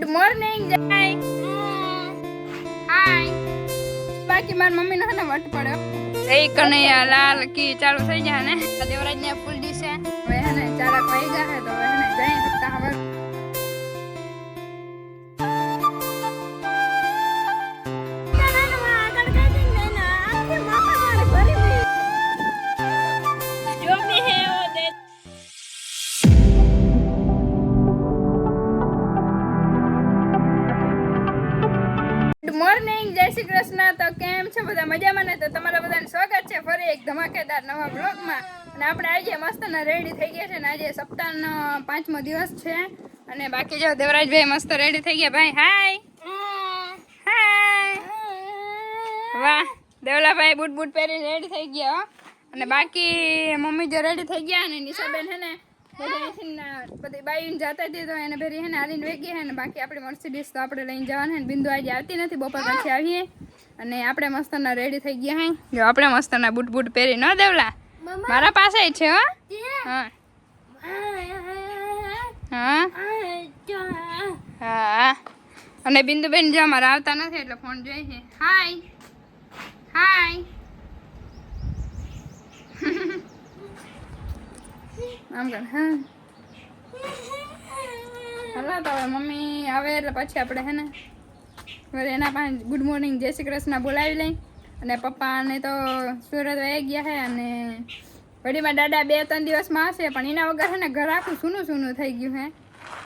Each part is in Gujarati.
ગુડ મોર્નિંગ જય હાય બાકી મારી મમ્મી નો વટ પડ્યો. એ કનૈયા લાલ કી ચાલુ થઈ જાય ને. દેવરાજ ને ફૂલ ડીશ છે. હવે હે ને ચાલક વાઈ ગયા તો હવે હે ને જઈ હવે ફરી એક ધમાકેદાર નવા બ્લોગમાં અને આપણે આજે મસ્તના રેડી થઈ ગયા છે ને આજે સપ્તાહનો પાંચમો દિવસ છે. અને બાકી જો દેવરાજભાઈ મસ્ત રેડી થઈ ગયા. ભાઈ હાય હાય વાહ, દેવલાભાઈ બૂટ બૂટ પહેરી રેડી થઈ ગયા હો. અને બાકી મમ્મી જો રેડી થઈ ગયા અને નિશાબેન હે ને, બધા ના બાઈ જતા તો એને ભેરી હે ને હાલીને વેગી હે ને બાકી આપણી મર્સિડીઝ તો આપણે લઈને જવાના બિંદુ આજે આવતી નથી, બપોર પછી આવીએ. અને આપણે મસ્તના રેડી થઈ ગયા હે. જો આપણે મસ્તના બૂટ બૂટ પહેરી ન દેવલા. મારા પાસે જ છે હો. હા. હા. હા. અને બિંદુબેન જો અમારા આવતા નથી એટલે ફોન જોઈએ છે. હાય હાય આમ કર હા. હાલો તો હવે મમ્મી આવે એટલે પછી આપણે હે ને? એના પણ ગુડ મોર્નિંગ જય શ્રી કૃષ્ણ બોલાવી લઈ. અને પપ્પાને તો સુરત વહી ગયા છે અને વડીમાં દાદા બે ત્રણ દિવસમાં આવશે પણ એના વગર છે ને ઘર આખું સૂનું સૂનું થઈ ગયું હે.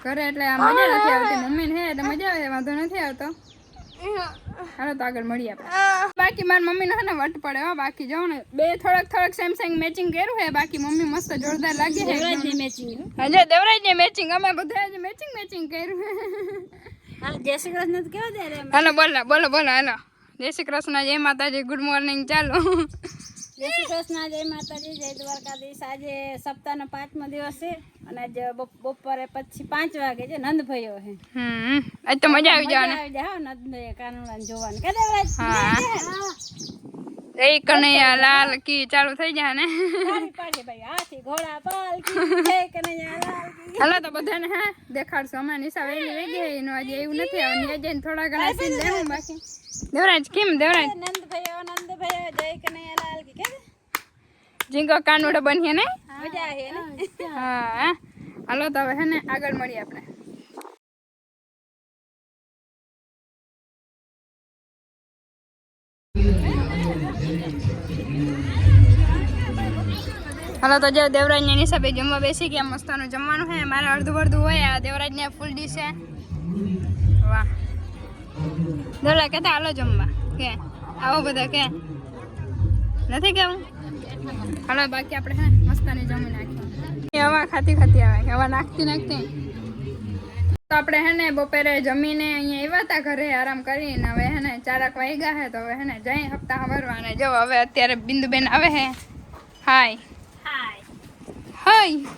ઘરે એટલે મજા નથી આવતી મમ્મીને હે એટલે મજા આવે વાંધો નથી આવતો. હાલો તો આગળ મળીએ આપણે. બાકી મારી મમ્મીને હે ને વટ પડે હો બાકી જો ને બે થોડક થોડક સેમસંગ મેચિંગ કર્યું છે બાકી મમ્મી મસ્ત જોરદાર લાગે છે હજે દેવરાજ ને મેચિંગ અમે બધા મેચિંગ મેચિંગ કર્યું જય શ્રી કૃષ્ણ કેવો દે હાલો બોલો બોલો બોલો હાલો. જય શ્રી કૃષ્ણ જય માતાજી ગુડ મોર્નિંગ ચાલો. જય શ્રી કૃષ્ણ જય માતાજી જય દ્વારકાધીશ. આજે સપ્તાહનો પાંચમો દિવસ છે અને આજે બપોરે પછી પાંચ વાગે છે નંદભાઈઓ છે. હમ આજ તો મજા આવી જવાની. આવી હો નંદભાઈ કાનુડાને જોવાની. કે દેવરાજ એ કનૈયા લાલ કી ચાલુ થઈ જાય ને? પાડી ભાઈ હાથી ઘોડા પાલ કી કનૈયા લાલ કી. હાલો તો બધાને હા દેખાડશું. અમારા નિશા વહેલી વેગી છે એનું આજે એવું નથી આવે ત્યાં જઈને થોડા ઘણા સીન લેવું બાકી. દેવરાજ કેમ દેવરાજ? નંદભાઈઓ નંદભાઈ જય કનૈયાલાલ કી કે જીંકો કાનુડો બનીએ ને? મજા ને? હા. હાલો તો હવે હે ને આગળ મળીએ આપણે. હાલો તો જો દેવરાજની હિસાબે જમવા બેસી ગયા, મસ્તાનું જમવાનું છે મારે અડધું અડધું હોય, આ દેવરાજને ફૂલ ડીશ છે વાહ. દેવરા કહેતા હાલો જમવા. કે, આવો બધા, કે. નથી કેવું? હાલો, બાકી આપણે હે, મસ્તાની જમી નાખીએ. હવા ખાતી ખાતી આવે, હવા નાખતી નાખતી. તો આપણે હે ને, બપોરે જમીને અહીંયા આવ્યા હતા ઘરે, આરામ કરીને. હવે હે ને, ચારક વાગ્યા હે, તો હવે હે ને, જઈ હપ્તા ભરવાને જો, હવે અત્યારે બિંદુબેન આવે હે. હાય. હાય.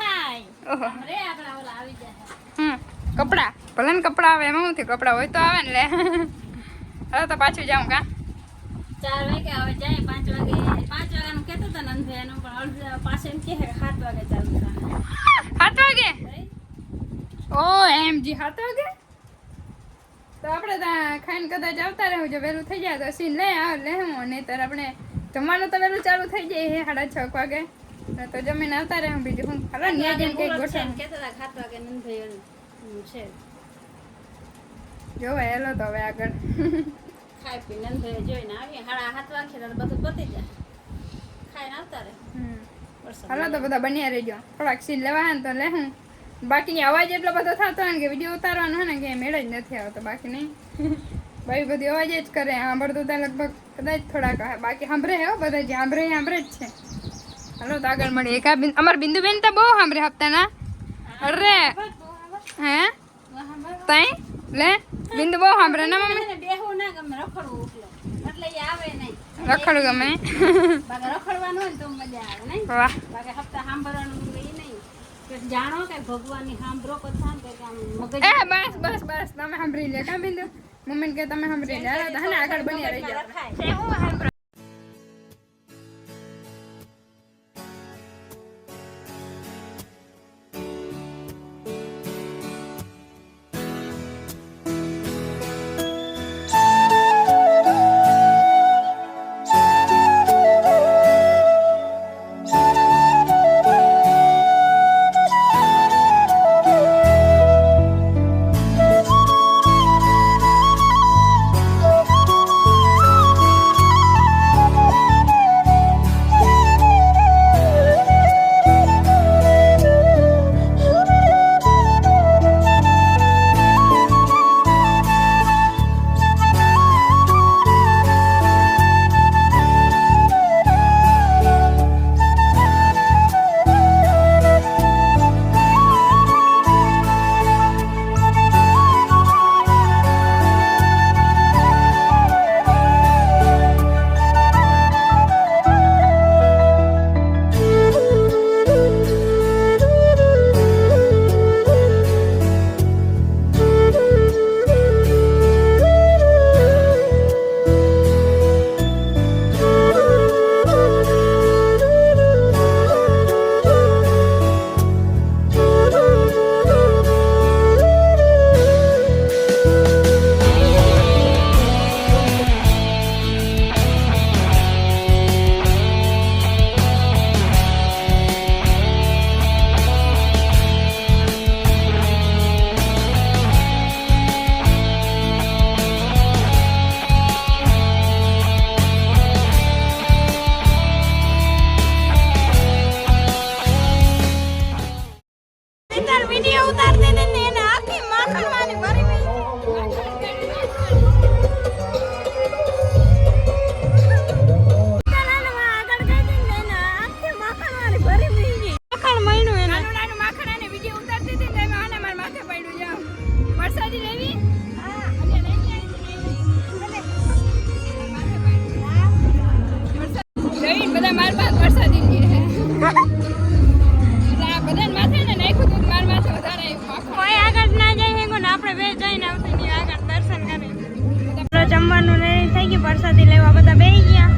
હાય. ઓહો. રે આપણા ઓલા આવી જાય હમ કપડા. ભલે ને કપડા આવે એમાં થયું? કપડા હોય તો આવે ને લે. હવે તો પાછું જાઉં કા? ચાર વાગે આવે જાય પાંચ વાગે. પાંચ વાગ્યાનું કહેતો હતો નંદભાઈ એનું પણ અડધા પાસે એમ કે સાત વાગે ચાલુ સાત વાગે? ઓ એમ જી સાત વાગે? તો આપણે ત્યાં ખાઈને કદાચ આવતા રહેવું જો વહેલું થઈ જાય તો સીન લે આવ લે હું નહીતર આપણે જમવાનું તો વહેલું ચાલુ થઈ જાય હે સાડા છ વાગે. તો જમીને આવતા રહે બીજું હું હાલો ન્યા જેમ કંઈક ગોઠવ કહેતા હતા સાત કે નંદભાઈ એનું છે જોવાય હેલો તો હવે આગળ. ખાઈ પી નંદભાઈ જોઈને આવી હાડા હાથ વાગે એટલે બધું પતી જાય. ખાઈને આવતા રહે. હમ. હાલો તો બધા બન્યા રહેજો. થોડાક સીન લેવા તો લે હું. બાકી અવાજ એટલો બધો થતો હોય ને કે વીડિયો ઉતારવાનો હોય ને કે મેળ જ નથી આવતો બાકી નહીં. ભાઈ બધી અવાજ જ કરે. સાંભળતું ત્યાં લગભગ કદાચ થોડાક બાકી સાંભળે હે બધા જે સાંભળે સાંભળે જ છે. હાલો તો આગળ મળીએ. એક અમાર બિંદુબેન તો બહુ સાંભળે હપ્તાના. અરે. હે? તઈ? લે બિંદુ બહુ સાંભળે ને મમ્મી? બેહું ના ગમે રખડવું એટલે એ આવે નહીં. રખડ ગમે? રખડવાનું હોય તો મજા આવે નહીં? વાહ. બાકી હપ્તા સાંભળવાનું એ નહીં. જાણો કે ભગવાનની સાંભળો કથા કે મગજ એ બસ બસ બસ. તમે સાંભળી લે કા બિંદુ? મમ્મી કે તમે સાંભળી લે. હાલો તો આગળ બની રહી જાઓ જમવાનું ને થઈ ગયું પરસાદી લેવા બધા બે ગયા.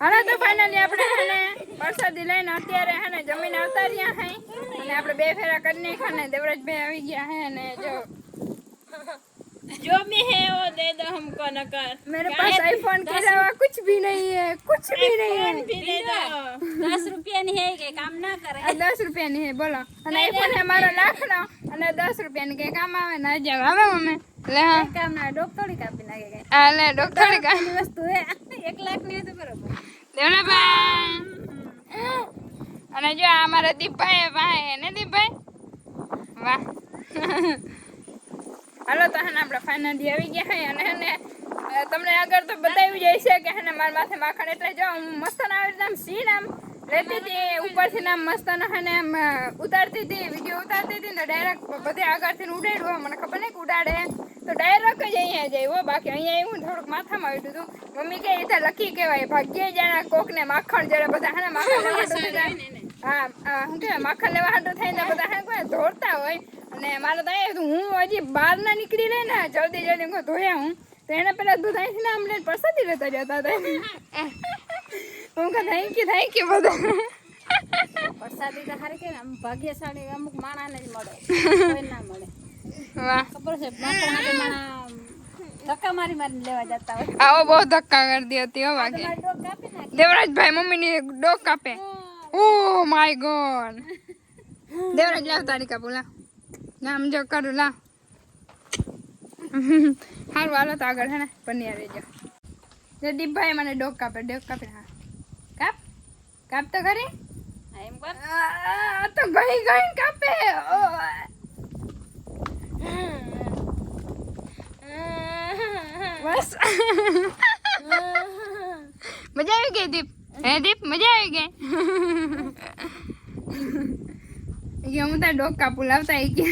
હાલો તો ફાઇનલી આપણે હેને વરસાદી લઈને અત્યારે હેને જમીન આવતા રહ્યા હે અને આપણે બે ફેરા કરી નાખ્યા ને દેવરાજભાઈ આવી ગયા હે અને જો जो भी है वो दे दो हमको नकर मेरे पास आईफोन के अलावा कुछ भी नहीं है कुछ भी नहीं है भी दे दो દસ રૂપિયાની હે કે કામ ના કરે આ દસ રૂપિયાની હે બોલો અને આઈફોન હે મારો લાખનો અને દસ રૂપિયાની કે કામ આવે ના જાવ આવે મમ્મી લે હા કઈ કામ ના ડોક થોડી કાપી નાખે કઈ આ લે ડોક્ટર કા ની વસ્તુ હે એક લાખ ની હોય તો બરોબર દેવલાભાઈ અને જો આ અમારા દીપભાઈ ભાઈ ને દીપભાઈ વાહ હાલો તો હેને આપણે ફાઇનલી આવી ગયા હે અને હેને તમને આગળ તો બતાવ્યું જાય છે કે હેને મારા માથે માખણ એટલે જો હું મસ્ત ના આવી રીતે આમ સીન આમ લેતી હતી ઉપરથી આમ મસ્ત ના હેને આમ ઉતારતી હતી વીડિયો ઉતારતી હતી ને ડાયરેક્ટ બધે આગળથી ઉડાડ્યું. મને ખબર નહીં કે ઉડાડે તો ડાયરેક્ટ જ અહીંયા જાય હો બાકી અહીંયા એવું થોડુંક માથામાં આવ્યું હતું મમ્મી કે એ લકી કહેવાય ભાગ્યે જાણે કોકને માખણ જયારે બધા હેને માખણ. હા શું કહેવાય માખણ લેવા હાટુ થઈને બધા હેને કોઈ દોડતા હોય અને મારે તો એ હું હજી બહાર ના નીકળી રહી ને જલ્દી જલ્દી હું ધોયા હું તો એને પેલા દૂધ અહીંથી આમ લઈને પ્રસાદી લેતા જતા હતા હું કે થેન્ક યુ થેન્ક યુ બધા. પરસાદી તો હારે કે આમ ભાગ્યશાળી અમુક માણાને જ મળે. ના મળે. વાહ. ખબર છે માણા ધક્કા મારી મારી લેવા જતા હોય. આવો બહુ ધક્કા કરતી હતી હો વાગે દેવરાજભાઈ મમ્મીની ડોક કાપે. Oh my God. દેવરાજ લાવ તારી કાપુ લાવ. નામ જો કરું લા હાલ હાલો તો આગળ હે ને? પનીર આવી જે દીપભાઈ મને ડોક કાપે ડોક કાપે હા. કાપ? કાપ તો ખરી? એમ કર તો ગઈ ગઈ કાપે. બસ. મજા આવી ગઈ દીપ? હે દીપ મજા આવી ગઈ? કે હું તાર ડોક કાપુ લાવતા કે